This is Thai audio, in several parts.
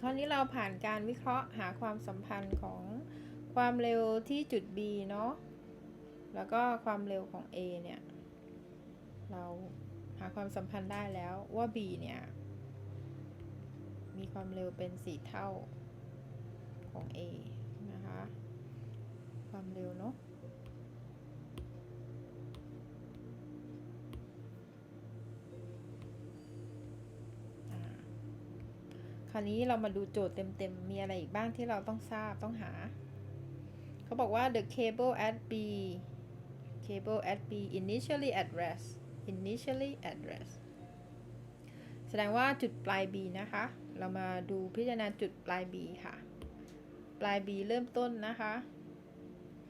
ข้อนี้เราผ่านการวิเคราะห์หาความสัมพันธ์ของความเร็วที่จุด B เนาะ แล้วก็ความเร็วของ A เนี่ย เราหาความสัมพันธ์ได้แล้วว่า B เนี่ย มีความเร็วเป็น 4 เท่าของ A นะคะ ราวนี้เรามาดูโจทย์เต็มๆ มีอะไรอีกบ้างที่เราต้องทราบต้องหา เขาบอกว่า the cable at B cable at B initially at rest initially at rest แสดงว่าจุดปลาย B นะคะ เรามาดูพิจารณาจุดปลาย B ค่ะ ปลาย B เริ่มต้นนะคะ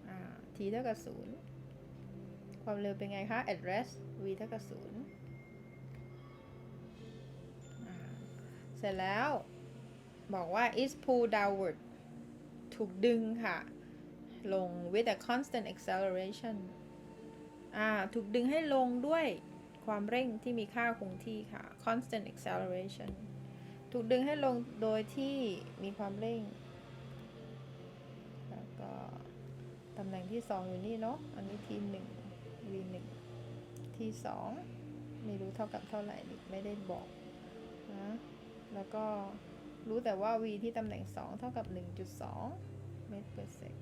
อ่า t เท่ากับ 0 ความเร็วเป็นไงคะ at rest v เท่ากับ 0 เสร็จแล้ว บอกว่า is pulled downward ถูกดึงค่ะ ลง with a constant acceleration อ่า ถูกดึงให้ลงด้วยความเร่งที่มีค่าคงที่ค่ะ constant acceleration ถูกดึงให้ลงโดยที่มีความเร่ง แล้วก็ตำแหน่งที่ 2 อยู่นี่เนาะ อันนี้ t 1 v 1 t 2ไม่รู้เท่ากับเท่าไหร่ ไม่ได้บอกนะ แล้วก็ รู้แต่ว่า v ที่ตำแหน่ง 2 เท่ากับ 1.2 เมตร per sec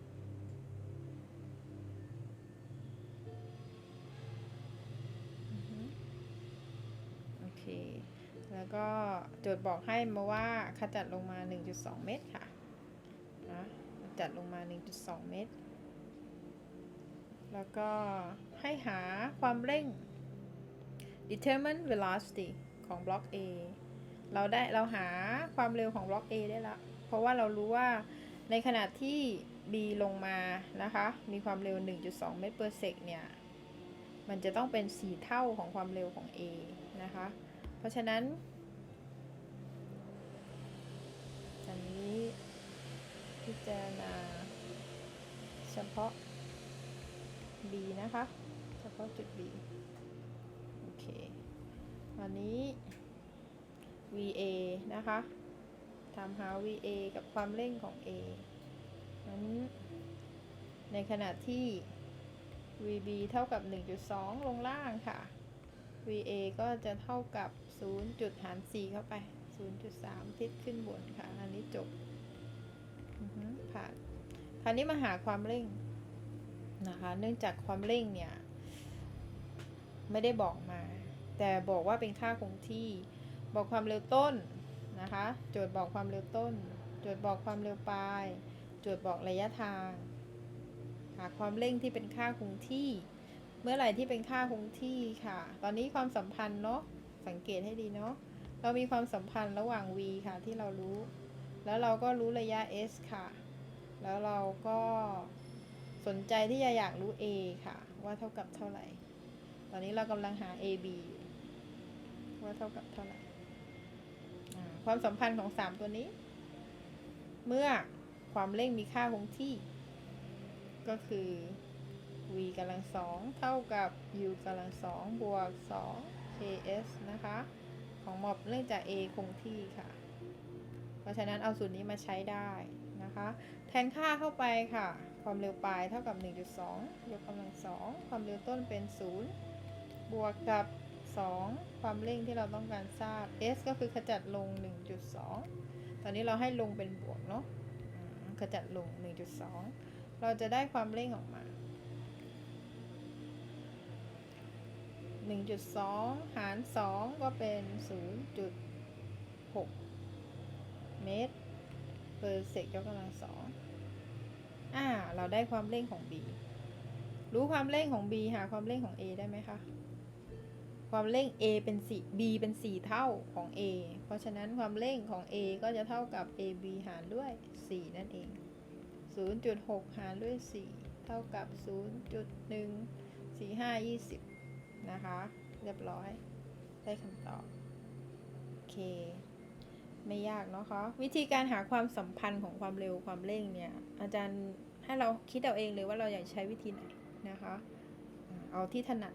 อือฮึโอเค แล้วก็โจทย์บอกให้มาว่าขจัดลงมา 1.2 เมตรค่ะนะจัดลงมา 1.2 เมตร แล้วก็ให้หาความเร่ง determine velocity ของบล็อก A เราได้เราหาความเร็วของบล็อก A ได้ละเพราะว่าเรารู้ว่าในขณะที่ B ลงมานะคะ มีความเร็ว 1.2 เมตร per sec เนี่ย มันจะต้องเป็น 4 เท่าของความเร็วของ A นะคะ เพราะฉะนั้น อันนี้พิจารณาเฉพาะ B นะคะ เฉพาะจุด B โอเค วันนี้ VA นะคะทำหา VA กับความเร่งของ A นั้นในขณะที่ VB เท่ากับ 1.2 ลงล่างค่ะ VA ก็จะเท่ากับ 0 จุดหาร4เข้าไป 0.3 ทิศขึ้นบนค่ะ อันนี้จบผ่านคราวนี้มาหาความเร่งนะคะ เนื่องจากความเร่งเนี่ย ไม่ได้บอกมา แต่บอกว่าเป็นค่าคงที่ บอกความเร็วต้นนะคะ โจทย์บอกความเร็วต้น โจทย์บอกความเร็วปลาย โจทย์บอกระยะทางหาความเร่งที่เป็นค่าคงที่ เมื่อไหร่ที่เป็นค่าคงที่ค่ะ ตอนนี้ความสัมพันธ์เนาะ สังเกตให้ดีเนาะ เรามีความสัมพันธ์ระหว่าง v ค่ะที่เรารู้ แล้วเราก็รู้ระยะ s ค่ะ แล้วเราก็สนใจที่จะอยากรู้ a ค่ะ ว่าเท่ากับเท่าไหร่ ตอนนี้เรากำลังหา ab ว่าเท่ากับเท่าไหร่ ความสัมพันธ์ของ3ตัวนี้ เมื่อความเร่งมีค่าคงที่ ก็คือ v กำลังสองเท่ากับ u กำลังสองบวก2 ks นะคะ ของมอบเนื่องจาก a คงที่ค่ะ เพราะฉะนั้นเอาสูตรนี้มาใช้ได้นะคะ แทนค่าเข้าไปค่ะ ความเร็วปลายเท่ากับ 1.2 ยกกำลังสองความเร็วต้นเป็น 0 บวกกับ 2 ความเร่งที่เราต้องการทราบ s ก็คือขจัดลง 1.2 ตอนนี้เราให้ลงเป็นบวกเนาะขจัดลง 1.2 เราจะได้ความเร่งออกมา 1.2 หาร 2 ก็เป็น 0.6 เมตรเปอร์เซกยกกำลังสองอ่า เราได้ความเร่งของ b รู้ความเร่งของ b หาความเร่งของ a ได้ไหมคะ ความเร่ง a เป็น4 b เป็น 4 เท่าของ a เพราะฉะนั้นความเร่งของ a ก็จะเท่ากับ ab หารด้วย 4 นั่นเอง 0.6 หารด้วย 4 เท่ากับ 0.1 45 20 นะคะ เรียบร้อย ได้คำตอบ โอเค ไม่ยากเนาะคะวิธีการหาความสัมพันธ์ของความเร็วความเร่งเนี่ย อาจารย์ให้เราคิดเอาเองเลยว่าเราอยากใช้วิธีไหนนะคะ เอาที่ถนัด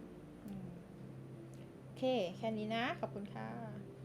เค แค่นี้นะ ขอบคุณค่ะ